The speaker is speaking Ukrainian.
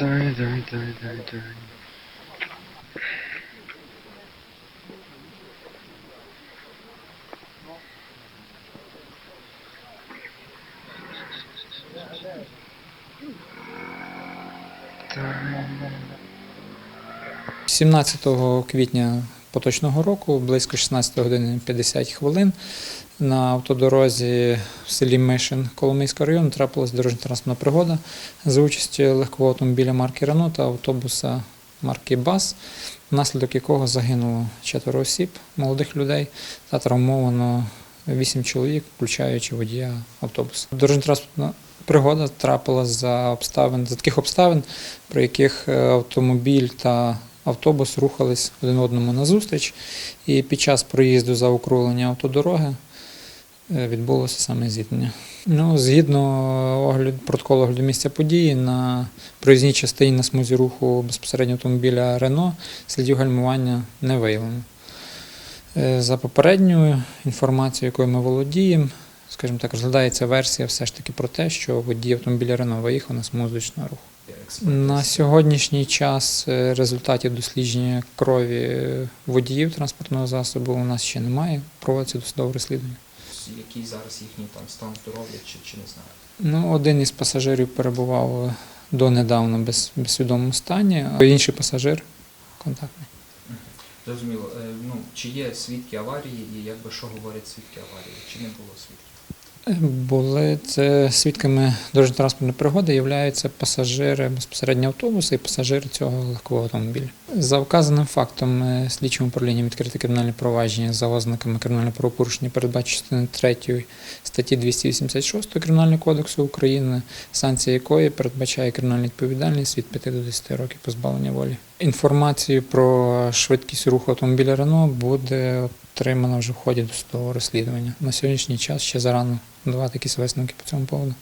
дай, дай, дай. Та, 17 квітня поточного року, близько 16 години 50 хвилин, на автодорозі в селі Мишин Коломийського району трапилася дорожньо-транспортна пригода за участю легкового автомобіля марки Рено та автобуса марки БАС, внаслідок якого загинуло четверо осіб, молодих людей та травмовано вісім чоловік, включаючи водія автобуса. Дорожньо-транспортна пригода трапилася за обставин, за таких обставин, при яких е, автомобіль та автобус рухались один одному назустріч, і під час проїзду за округлення автодороги відбулося саме зіткнення. Ну, згідно огляд, протоколу огляду місця події, на проїзній частині на смузі руху безпосередньо автомобіля Рено слідів гальмування не виявлено. Е, За попередньою інформацією, якою ми володіємо, скажімо так, розглядається версія все ж таки про те, що водій автомобіля Рено виїхав на смугу зустрічного руху. На сьогоднішній час е, результатів дослідження крові е, водіїв транспортного засобу у нас ще немає. Проводиться досудове розслідування. Який зараз їхній там стан здоров'я чи, чи не знаю? Ну, один із пасажирів перебував е, донедавна без без свідомому стані, а інший пасажир контактний. Зрозуміло. Е, Ну, чи є свідки аварії і якби що говорять свідки аварії? Чи не було свідків? Були це свідками дорожньо-транспортної пригоди являються пасажири безпосередньо автобуса і пасажири цього легкового автомобіля. За вказаним фактом е, слідчим управлінням відкрите кримінальне провадження за ознаками кримінального правопорушення передбачено частини 3 статті 286 Кримінального кодексу України, санкція якої передбачає кримінальну відповідальність від 5 до 10 років позбавлення волі. Інформацію про швидкість руху автомобіля Рено буде отримана вже в ході досудового розслідування. На сьогоднішній час ще зарано давати якісь висновки по цьому поводу.